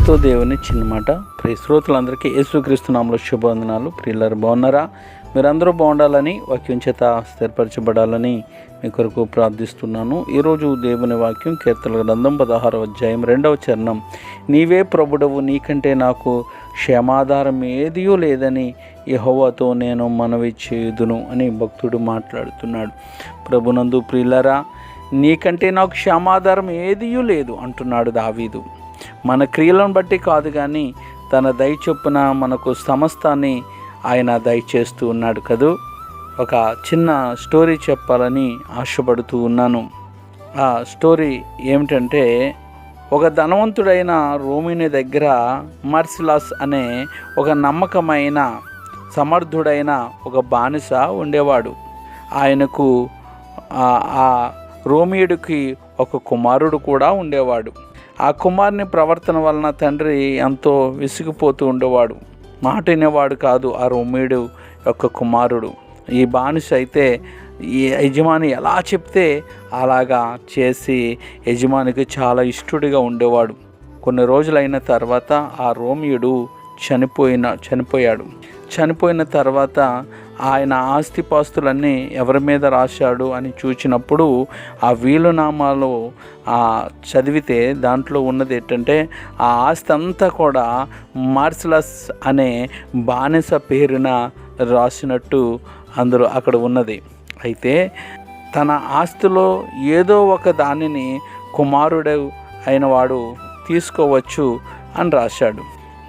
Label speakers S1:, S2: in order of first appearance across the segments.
S1: మీతో దేవుని చిన్నమాట. ప్రియ శ్రోతలందరికీ యేసుక్రీస్తు నామలో శుభవందనాలు. ప్రియులరు బాగున్నారా? మీరందరూ బాగుండాలని వాక్యం చేత స్థిరపరచబడాలని మీ కొరకు ప్రార్థిస్తున్నాను. ఈరోజు దేవుని వాక్యం కీర్తన గ్రంథం పదహారవ అధ్యాయం రెండవ చరణం. నీవే ప్రభుడవు నీకంటే నాకు క్షమాధారం ఏదియూ లేదని యహోవాతో నేను మనవి చేయుదును అని భక్తుడు మాట్లాడుతున్నాడు. ప్రభునందు ప్రియులరా నీకంటే నాకు క్షమాధారం ఏదియూ లేదు అంటున్నాడు దావీదు. మన క్రియలను బట్టి కాదు కానీ తన దయ చొప్పున మనకు సమస్తాన్ని ఆయన దయచేస్తూ ఉన్నాడు కదూ? ఒక చిన్న స్టోరీ చెప్పాలని ఆశపడుతూ ఉన్నాను. ఆ స్టోరీ ఏమిటంటే ఒక ధనవంతుడైన రోమిని దగ్గర మర్సిలాస్ అనే ఒక నమ్మకమైన సమర్థుడైన ఒక బానిస ఉండేవాడు. ఆయనకు ఆ- ఆ రోమియుడికి ఒక కుమారుడు కూడా ఉండేవాడు. ఆ కుమారుని ప్రవర్తన వలన తండ్రి ఎంతో విసిగిపోతూ ఉండేవాడు. మాట వినేవాడు కాదు ఆ రోమియుడు యొక్క కుమారుడు. ఈ బానిస అయితే ఈ యజమాని ఎలా చెప్తే అలాగా చేసి యజమానికి చాలా ఇష్టడిగా ఉండేవాడు. కొన్ని రోజులైన తర్వాత ఆ రోమియుడు చనిపోయిన చనిపోయాడు. చనిపోయిన తర్వాత ఆయన ఆస్తిపాస్తులన్నీ ఎవరి మీద రాశాడు అని చూచినప్పుడు ఆ వీలునామాలో ఆ చదివితే దాంట్లో ఉన్నది ఏంటంటే ఆ ఆస్తి అంతా కూడా మార్సిలస్ అనే బానిస పేరున రాసినట్టు అందులో అక్కడ ఉన్నది. అయితే తన ఆస్తిలో ఏదో ఒక దానిని కుమారుడు అయిన వాడు తీసుకోవచ్చు అని రాశాడు.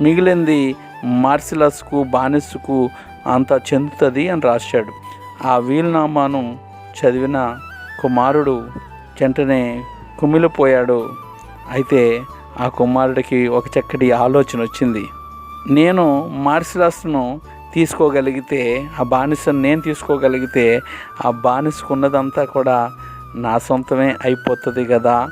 S1: మిగిలింది మార్సిలస్కు బానిసకు అంత చెందుతుంది అని రాశాడు. ఆ వీలునామాను చదివిన కుమారుడు వెంటనే కుమిలిపోయాడు. అయితే ఆ కుమారుడికి ఒక చక్కటి ఆలోచన వచ్చింది. నేను మార్సిలాస్ను తీసుకోగలిగితే ఆ బానిసను నేను తీసుకోగలిగితే ఆ బానిసకు ఉన్నదంతా కూడా నా సొంతమే అయిపోతుంది కదా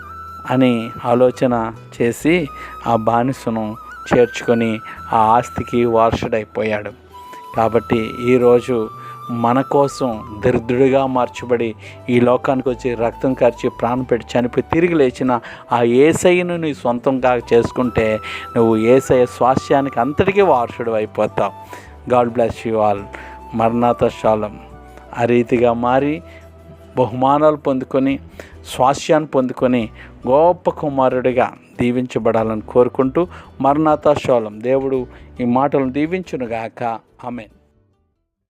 S1: అని ఆలోచన చేసి ఆ బానిసను చేర్చుకొని ఆ ఆస్తికి వారసుడైపోయాడు. కాబట్టి ఈరోజు మన కోసం దరిద్రుడిగా మార్చబడి ఈ లోకానికి వచ్చి రక్తం కార్చి ప్రాణం పెట్టి చనిపోయి తిరిగి లేచిన ఆ ఏసైను నీ సొంతంగా చేసుకుంటే నువ్వు ఏసై స్వాస్థ్యానికి అంతటికీ వారసుడు అయిపోతావు. గాడ్ బ్లెస్ యూ ఆల్ మరణాత శాలం ఆ రీతిగా మారి బహుమానాలు పొందుకొని స్వాస్యాన్ని పొందుకొని గొప్ప కుమారుడిగా దీవించబడాలని కోరుకుంటూ మరణాత శోలం దేవుడు ఈ మాటలను దీవించునుగాక. ఆమె